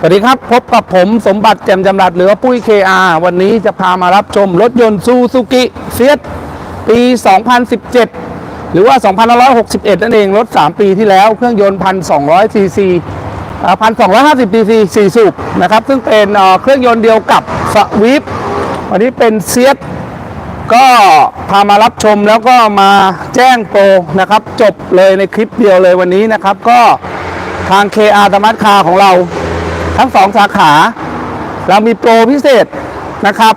สวัสดีครับ พบกับผมสมบัติแจ่มจำรัดหรือว่าปุ้ย KR วันนี้จะพามารับชมรถยนต์ซูซูกิเซียปี 2017 หรือว่า 2561 นั่นเองรถ 3 ปีที่แล้วเครื่องยนต์ 1,200 ซีซีอ่า1,250 ซีซี4สูบนะครับ ซึ่งเป็นเครื่องยนต์เดียวกับสวิฟวันนี้เป็นเซียก็พามารับชมแล้วก็มาแจ้งโปรนะครับ จบเลยในคลิปเดียวเลยวันนี้นะครับ ก็ทาง KR ธรรมัตคาของเรา ทั้งสองสาขา เรามีโปรพิเศษนะครับ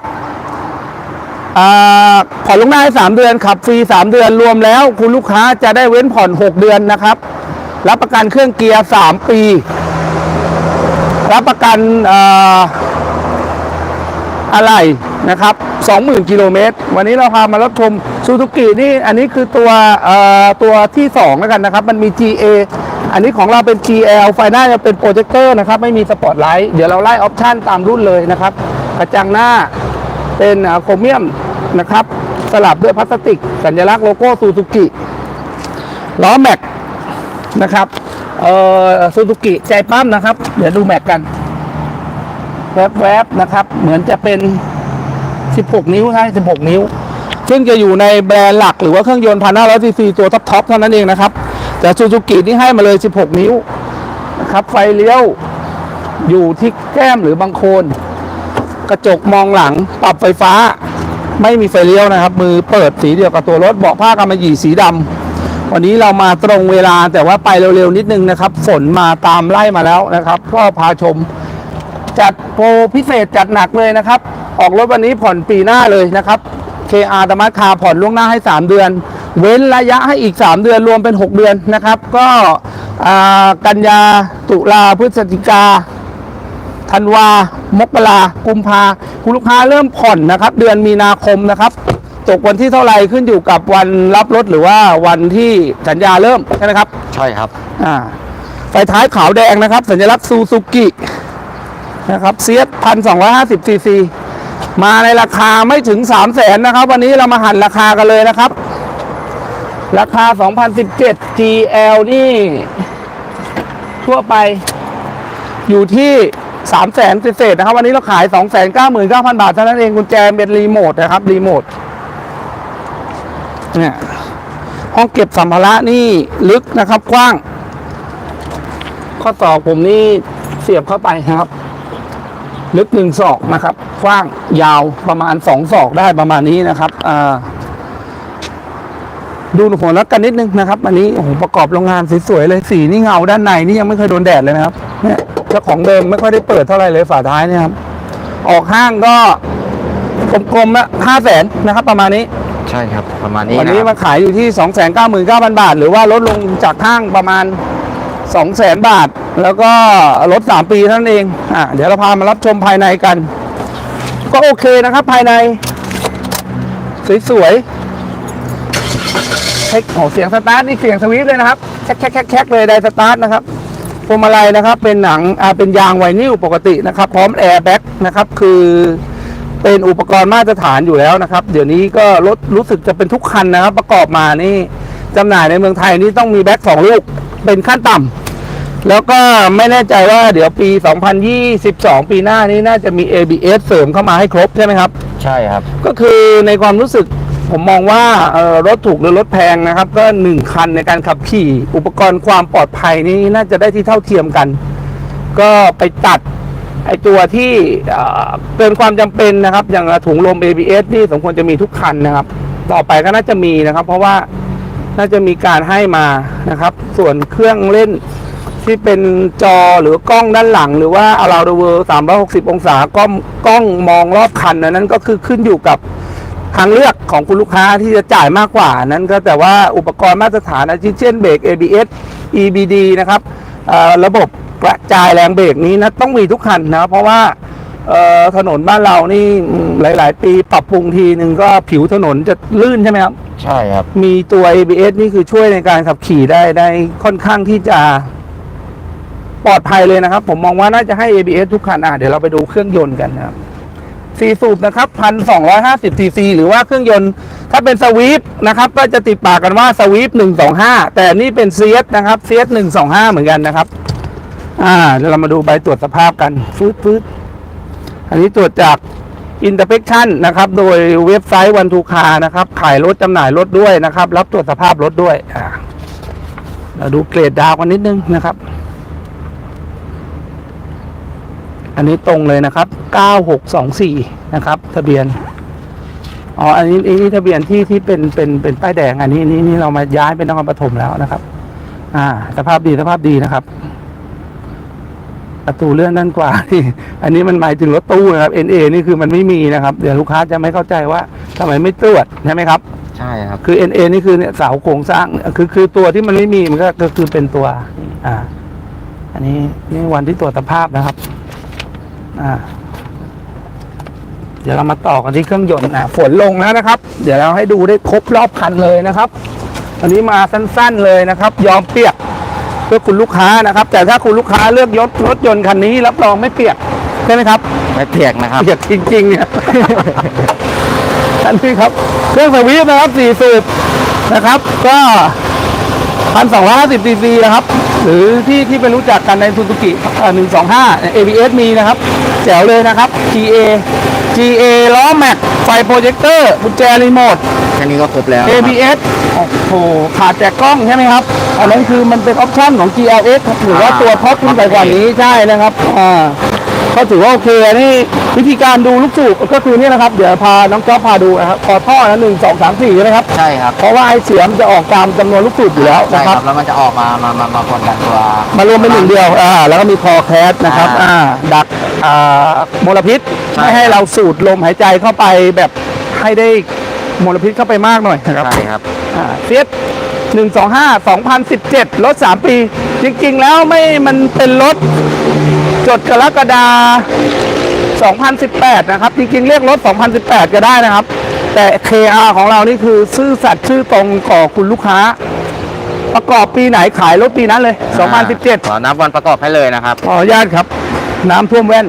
ผ่อนลงหน้าให้3เดือนขับฟรี 3 เดือนรวมแล้ว คุณลูกค้าจะได้เว้นผ่อน 6 เดือนนะครับ รับประกันเครื่องเกียร์ 3 ปี รับประกัน อะไรนะครับ 20,000 กิโลเมตร วันนี้เราพามารับชมซูซูกินี่อันนี้คือตัวเอ่อตัวที่ 2 แล้วกันนะครับ มันมี GA อันนี้ของเราเป็น GL ไฟหน้าจะเป็นโปรเจคเตอร์นะครับ ไม่มีสปอตไลท์เดี๋ยวเราไล่ออปชันตามรุ่นเลยนะครับ กระจังหน้าเป็นโครเมียมนะครับ สลับด้วยพลาสติก สัญลักษณ์โลโก้ซูซูกิล้อแม็กนะครับเอ่อซูซูกิใจปั้มนะครับ เดี๋ยวดูแม็กกัน แวบๆนะครับ เหมือนจะเป็น 16 นิ้วใช่16 นิ้ว ซึ่งจะอยู่ในแบรนด์หลักหรือว่าเครื่องยนต์พัน1,500ซีซีตัวท็อปๆเท่านั้นเองนะครับ แต่ซูซูกินี่ให้มาเลย 16 นิ้วนะครับ ไฟเลี้ยวอยู่ที่แก้มหรือบางโคน กระจกมองหลังปรับไฟฟ้า ไม่มีไฟเลี้ยวนะครับ มือเปิดสีเดียวกับตัวรถเบาะผ้ากำมะหยี่สีดำวันนี้เรามาตรงเวลาแต่ว่าไปเร็วๆนิดนึงนะครับ ฝนมาตามไล่มาแล้วนะครับก็พาชม จัดโปรพิเศษจัดหนักเลยนะครับ ออกรถวันนี้ผ่อนปีหน้าเลยนะครับ KR ธรรมะคาผ่อนล่วงหน้าให้ 3 เดือน เว้นระยะให้อีก 3 เดือนรวมเป็น 6 เดือนนะครับ ก็อ่ากันยาตุลาพฤศจิกาธันวามกรากุมภาคุณลูกค้าเริ่มผ่อนนะครับ เดือนมีนาคมนะครับ ตกวันที่เท่าไหร่ขึ้นอยู่กับวันรับรถหรือว่าวันที่สัญญาเริ่มใช่ไหมครับ ใช่ครับอ่าไฟท้ายขาวแดงนะครับ สัญลักษณ์ซูซูกิ นะครับเซียพันสองร้อยห้าสิบซีซีมาในราคาไม่ถึงสามแสนนะครับ วันนี้เรามาหันราคากันเลยนะครับ ราคา 2017 GL นี่ ทั่วไปอยู่ที่3 0 0แสนเศษนะครับ วันนี้เราขาย2 9 9 0 0 0บาทเท่านั้นเองกุญแจเป็นรีโมทนะครับ รีโมทเนี่ยห้องเก็บสัมภาระนี่ลึกนะครับกว้าง ข้อศอผมนี่เสียบเข้าไปนะครับ ลึกหนึ่งศอกนะครับกว้างยาวประมาณสองศอกได้ประมาณนี้นะครับอ่าดูหัวนักกันนิดนึงนะครับ อันนี้โอ้โหประกอบโรงงานสวยๆเลยสีนี่เงาด้านในนี่ยังไม่เคยโดนแดดเลยนะครับเนี่ยเจ้าของเดิมไม่ค่อยได้เปิดเท่าไหร่เลยฝาท้ายเนี่ยครับ ออกห้างก็กลมๆละห้าแสนนะครับ ประมาณนี้ใช่ครับประมาณนี้วันนะนี้คมารับขายอยู่ที่2 9 9 9 0 0 0 บาท หรือว่าลดลงจากห้างประมาณ 2 0 0 0 0 0 บาท แล้วก็ลด3ปีนั้นเองอะเดี๋ยวเราพามารับชมภายในกัน ก็โอเคนะครับภายใน สวยๆเฮ้ยโอ้เสียงสตาร์ทนี่เสียงสวิฟเลยนะครับแคกแคแคกแคเลยได้สตาร์ทนะครับพวงมาลัยนะครับเป็นหนังอ่าเป็นยางไวนิลปกตินะครับ พร้อมแอร์แบ็กนะครับคือเป็นอุปกรณ์มาตรฐานอยู่แล้วนะครับ เดี๋ยวนี้ก็รถรู้สึกจะเป็นทุกคันนะครับ ประกอบมานี่จำหน่ายในเมืองไทยนี่ต้องมีแบ็กสองลูกเป็นขั้นต่ำ แล้วก็ไม่แน่ใจว่าเดี๋ยวปี 2022 ปีหน้านี้น่าจะมี ABS เสริมเข้ามาให้ครบใช่ไหมครับ ใช่ครับ ก็คือในความรู้สึกผมมองว่าเอ่อรถถูกหรือรถแพงนะครับ ก็หนึ่งคันในการขับขี่ อุปกรณ์ความปลอดภัยนี่น่าจะได้ที่เท่าเทียมกัน ก็ไปตัดไอตัวที่เอ่อเกินความจำเป็นนะครับ อย่างถุงลม ABS นี่สมควรจะมีทุกคันนะครับ ต่อไปก็น่าจะมีนะครับ เพราะว่าน่าจะมีการให้มานะครับ ส่วนเครื่องเล่น ที่เป็นจอหรือกล้องด้านหลัง หรือว่า around the world 360 องศากล้องกล้องมองรอบคันอันนั้นก็คือขึ้นอยู่กับทางเลือกของคุณลูกค้าที่จะจ่ายมากกว่านั้นก็แต่ว่าอุปกรณ์มาตรฐานอาทิเช่นเบรก ABS EBD นะครับเอ่อระบบกระจายแรงเบรกนี้นะต้องมีทุกคันนะเพราะว่าเอ่อถนนบ้านเรานี่อืมหลาย ๆ ปีปรับปรุงทีหนึ่งก็ผิวถนนจะลื่นใช่ไหมครับ ใช่ครับ มีตัว ABS นี่คือช่วยในการขับขี่ได้ได้ค่อนข้างที่จะ ปลอดภัยเลยนะครับ ผมมองว่าน่าจะให้ ABS ทุกคันอะเดี๋ยวเราไปดูเครื่องยนต์กันนะครับสี่สูบนะครับพันสองร้อยห้าสิบซีซีหรือว่าเครื่องยนต์ ถ้าเป็นสวีปนะครับ ก็จะติดปากกันว่าสวีปหนึ่งสองห้าแต่นี่เป็นเซียสนะครับเซียสหนึ่งสองห้าเหมือนกันนะครับ อ่าเดี๋ยวเรามาดูใบตรวจสภาพกันฟืดฟืดอันนี้ตรวจจาก Inspection นะครับ โดยเว็บไซต์วันทูคานะครับ ขายรถจำหน่ายรถด้วยนะครับ รับตรวจสภาพรถด้วย อ่าเราดูเกรดดาวกันนิดนึงนะครับ อันนี้ตรงเลยนะครับ 9624 นะครับ ทะเบียน อ๋อ อันนี้อันนี้ทะเบียนที่ที่เป็นเป็นเป็นป้ายแดง อันนี้นี่นี่เรามาย้ายเป็นนครปฐมแล้วนะครับ อ่า สภาพดีสภาพดีนะครับ ประตูเลื่อนด้านกว่านี่อันนี้มันหมายถึงรถตู้นะครับ NA นี่คือมันไม่มีนะครับ เดี๋ยวลูกค้าจะไม่เข้าใจว่าทำไมไม่ตรวจใช่ไหมครับ ใช่ครับ คือ NA นี่คือเนี่ยเสาโครงสร้าง คือคือตัวที่มันไม่มีมันก็ก็คือเป็นตัว อ่า อันนี้นี่วันที่ตรวจสภาพนะครับ อ่า เดี๋ยวเรามาต่อกันที่เครื่องยนต์นะฝนลงแล้วนะครับ เดี๋ยวเราให้ดูได้ครบรอบคันเลยนะครับอันนี้มาสั้นๆเลยนะครับ ยอมเปียกเพื่อคุณลูกค้านะครับ แต่ถ้าคุณลูกค้าเลือกยศรถยนต์คันนี้รับรองไม่เปียกใช่ไหมครับไม่เปียกนะครับเปียกจริงๆเนี่ยอันนี้ครับเครื่องสวีปนะครับสี่สูบนะครับ ก็พันสองร้อยห้าสิบซีซีนะครับ หรือที่ที่เป็นรู้จักกันในซูซูกิหนึ่งสองห้า ABS มีนะครับ แจ๋วเลยนะครับ GA GA ล้อแม็กไฟโปรเจคเตอร์กุญแจรีโมทแค่นี้ก็ครบแล้ว ABS โอ้โหขาดแต่กล้องใช่ไหมครับ อันนั้นคือมันเป็นออปชั่นของ GLX หรือว่าตัวท็อปขึ้นไปกว่านี้ใช่นะครับอ่า ก็ถือว่าโอเคนี่วิธีการดูลูกสูบก็คือนี่นะครับ เดี๋ยวพาน้องจ๊อบพาดูนะครับคอท่อนะหนึ่งสองสามสี่ใช่ไหมครับ ใช่ครับ เพราะว่าไอ้เสียมจะออกตามจำนวนลูกสูบอยู่แล้วใช่นะคครัรับ บ แล้วมันจะออกมา มา มามาคนกันตัว มารวมเป็นหนึ่งเดียว อ่า แล้วก็มีคอแคสนะครับ อ่า อ่า ดัก อ่ามลพิษ ใช่ไม่ให้เราสูดลมหายใจเข้าไปแบบให้ได้มลพิษเข้าไปมากหน่อยนะครับ ใช่ครับเฟียสหนึ่งสองห้าสองพันสิบเจ็ดรถสามปี จริง ๆ แล้วไม่มันเป็นรถ จดกรกฎา2018 นะครับ จริงๆ เรียกรถ 2018 ก็ได้นะครับ แต่ KR ของเรานี่คือซื่อสัตย์ชื่อตรงก่อคุณลูกค้า ประกอบปีไหนขายรถปีนั้นเลย 2017 ขอนับวันประกอบให้เลยนะครับ ขออนุญาตครับ น้ำท่วมแว่น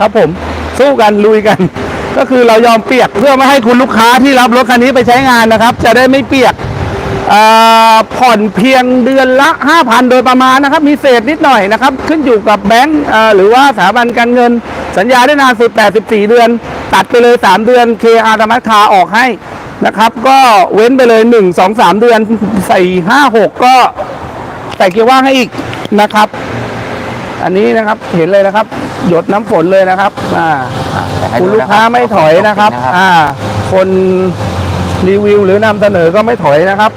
ครับผม สู้กันลุยกัน ก็คือเรายอมเปียกเพื่อไม่ให้คุณลูกค้าที่รับรถคันนี้ไปใช้งานนะครับ จะได้ไม่เปียกอ่า ผ่อนเพียงเดือนละ 5,000 โดยประมาณนะครับ มีเศษนิดหน่อยนะครับ ขึ้นอยู่กับแบงก์อ่าหรือว่าสถาบันการเงิน สัญญาได้นานสุด 84 เดือน ตัดไปเลย 3 เดือน KR ธรรมคาออกให้นะครับ ก็เว้นไปเลย 1 2 3 เดือน ใส่ 5 6 ก็ใส่เกียร์ว่างให้อีกนะครับ อันนี้นะครับเห็นเลยนะครับ หยดน้ำฝนเลยนะครับอ่าคุณลูกค้าไม่ถอยนะครับอ่าคน รีวิวหรือนำเสนอก็ไม่ถอยนะครับ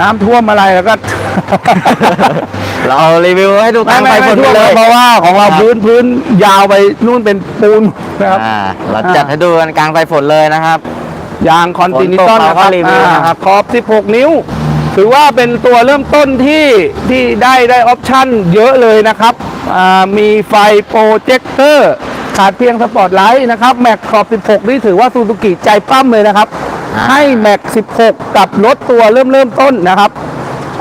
น้ำท่วมอะไรแล้วก็ เรารีวิวให้ดูกลางไฟฝนไปท่วมเลยเพราะว่าของเราครับพื้นพื้นยาวไปนู่นเป็นปูนนะครับอ่าเราจัดให้ดูกันกลางไฟฝนเลยนะครับ ยางคอนติเนนตัลฝนตกเรานะคก็รับรีวิวนะครับอ่าขอบ 16 นิ้ว ถือว่าเป็นตัวเริ่มต้นที่ที่ได้ได้ออปชั่นเยอะเลยนะครับอ่ามีไฟโปรเจคเตอร์ขาดเพียงสปอตไลท์นะครับ แม็กขอบ 16 นี่ถือว่าซูซูกิใจปั้มเลยนะครับอ่า ให้แม็ก16 กับรถตัวเริ่มเริ่มต้นนะครับ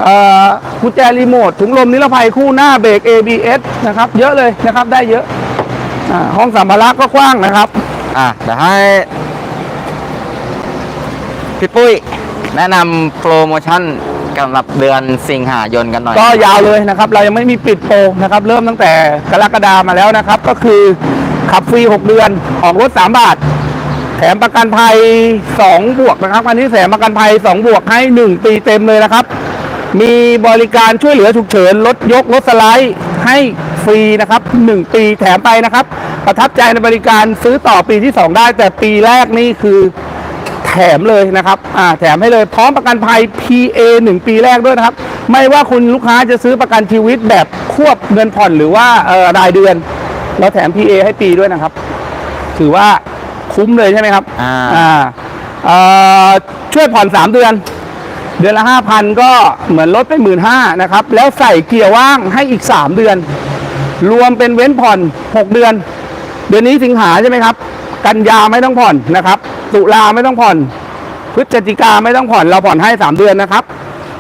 เอ่อกุญแจรีโมทถุงลมนิรภัยคู่หน้าเบรก ABS นะครับเยอะเลยนะครับได้เยอะอาห้องสัมภาระก็กว้างนะครับอะเดี๋ยวให้พี่ปุ้ยแนะนำโปรโมชั่นสำหรับเดือนสิงหายนกันหน่อย ก็ยาวเลยนะครับ เรายังไม่มีปิดโปรนะครับ เริ่มตั้งแต่กรกฎามาแล้วนะครับ ก็คือขับฟรี 6 เดือนออกรถ 3 บาท แถมประกันภัย 2 บวกนะครับอันนี้แถมประกันภัย 2 บวกให้ 1 ปีเต็มเลยนะครับ มีบริการช่วยเหลือฉุกเฉินรถยกรถสไลด์ให้ฟรีนะครับ 1 ปีแถมไปนะครับ ประทับใจในบริการซื้อต่อปีที่ 2 ได้ แต่ปีแรกนี่คือแถมเลยนะครับอ่าแถมให้เลยพร้อมประกันภัย PA 1 ปีแรกด้วยนะครับ ไม่ว่าคุณลูกค้าจะซื้อประกันชีวิตแบบควบเงินผ่อนหรือว่าเอ่อรายเดือน เราแถม PA ให้ปีด้วยนะครับ ถือว่า คุ้มเลยใช่ไหมครับอ่า อ่าเอ่อช่วยผ่อน 3 เดือน เดือนละ 5,000 ก็เหมือนลดไป 1 5ื่นนะครับ แล้วใส่เกียร์ว่างให้อีก 3 เดือน รวมเป็นเว้นผ่อน 6 เดือน เดือนนี้สิงหาใช่ไหมครับ กันยาไม่ต้องผ่อนนะครับ ตุลาไม่ต้องผ่อน พฤศจิกาไม่ต้องผ่อนเราผ่อนให้ 3 เดือนนะครับ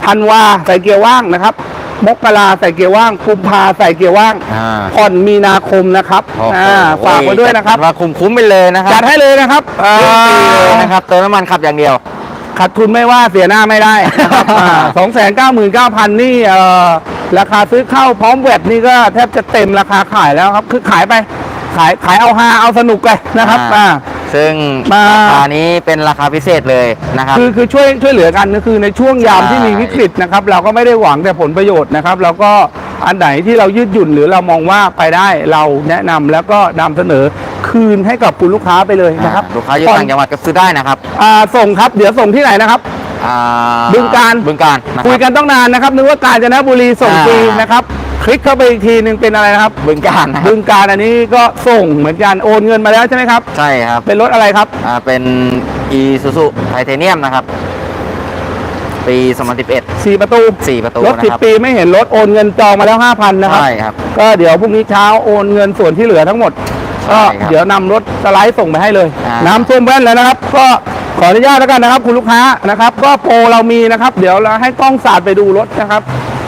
ธันวาใส่เกียร์ว่างนะครับ มกราใส่เกียร์ว่างกุมภาใส่เกียร์ว่างอ่า ผ่อนมีนาคมนะครับโอ้โหอ่าฝากไว้ด้วยนะครับว่าคุ้มคุ้มๆไปเลยนะครับจัดให้เลยนะครับครึ่งปีเลยนะครับเติมน้ำมันขับอย่างเดียว ขาดทุนไม่ว่าเสียหน้าไม่ได้นะครับสองแสนเก้าหมื่นเก้าพันนี่เอ่อราคาซื้อเข้าพร้อมแวดนี่ก็แทบจะเต็มราคาขายแล้วครับ คือขายไป ขายขายเอาฮาเอาสนุกไปนะครับอ่า อ่า ซึ่งมา ราคานี้เป็นราคาพิเศษเลยนะครับ คือคือช่วยช่วยเหลือกันก็คือในช่วงยามใช่ ที่มีวิกฤตนะครับ เราก็ไม่ได้หวังแต่ผลประโยชน์นะครับ เราก็อันไหนที่เรายืดหยุ่นหรือเรามองว่าไปได้เราแนะนำแล้วก็นำเสนอคืนให้กับคุณลูกค้าไปเลยนะครับลูกค้าอยู่ต่างจังหวัดก็ซื้อได้นะครับอ่าส่งครับเดี๋ยวส่งที่ไหนนะครับ อ่าบึงกาฬ บึงการนะคคุยรับกันต้องนานนะครับนึกว่ากาญจนบุรีส่งอ่าฟรีนะครับค ลิกเข้าไปอีกทีหนึ่งเป็นอะไรนะครับ บึงการนะครับึบงการอันนี้ก็ส่งเหมือนกันโอนเงินมาแล้วใช่ไหมครับ ใช่ครับ เป็นรถอะไรครับอ่าเป็น e s u s u ไทเทเนียมนะครับ ปี 2011 4 ประตู 4 ประตูรถนะสิบครับปีไม่เห็นรถโอนเงินจองมาแล้ว 5,000 นะครับ ใช่ครับ ก็เดี๋ยวพรุ่งนี้เช้าโอนเงินส่วนที่เหลือทั้งหมด ใช่ก็ครับเดี๋ยวนำรถสไลด์ส่งไปให้เลย อ่า น้ำท่วมแว่นแล้วนะครับ ก็ขออนุญาตแล้วกันนะครับ คุณลูกค้านะครับ ก็โปรเรามีนะครับ เดี๋ยวเราให้กล้องสาดไปดูรถนะครับ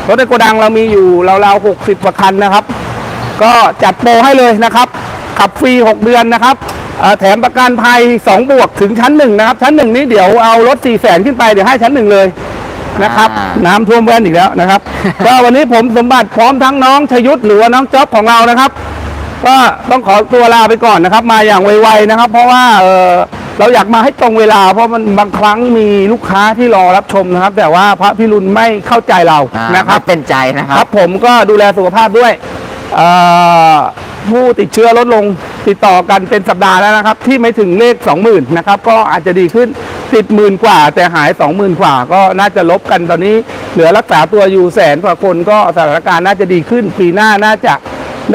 รถในโกดังเรามีอยู่ราวๆ60กว่าคันนะครับ ก็จัดโปรให้เลยนะครับ ขับฟรี 6 เดือนนะครับเอ่อแถมประกันภัย 2 บวกถึงชั้นหนึ่งนะครับ ชั้นหนึ่งนี้เดี๋ยวเอารถ4 0 0แสนขึ้นไปเดี๋ยวให้ชั้นหนึ่งเลยนะครับอ่าน้ำท่วมแว่นอีกแล้วนะครับก็วันนี้ผมสมบัติพร้อมทั้งน้องชยุทธหรือว่าน้องจ๊อบของเรานะครับ ก็ต้องขอตัวลาไปก่อนนะครับ มาอย่างไวๆนะครับ เพราะว่าเออ เราอยากมาให้ตรงเวลา เพราะมันบางครั้งมีลูกค้าที่รอรับชมนะครับ แต่ว่าพระพิรุณไม่เข้าใจเราอ่านะครับไม่เป็นใจนะคครัรับ บ ผมก็ดูแลสุขภาพด้วยเอ่อผู้ติดเชื้อลดลงติดต่อกันเป็นสัปดาห์แล้วนะครับ ที่ไม่ถึงเลข 20,000นะครับก็อาจจะดีขึ้นติดหมื่นกว่า แต่หาย 20,000 กว่า ก็น่าจะลบกันตอนนี้ เหลือรักษาตัวอยู่แสนกว่าคนก็สถานการณ์น่าจะดีขึ้น ปีหน้าน่าจะ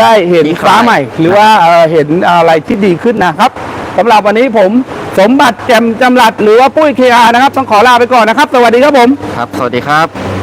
ได้เห็นดีขึ้น ฟ้าใหม่ หรือว่าเอ่อเห็นอะไรที่ดีขึ้นนะครับสำหรับวันนี้ผม สมบัติแจ่มจำรัดหรือว่าปุ้ยเคอานะครับ ต้องขอลาไปก่อนนะครับ สวัสดีครับผม ครับ สวัสดีครับ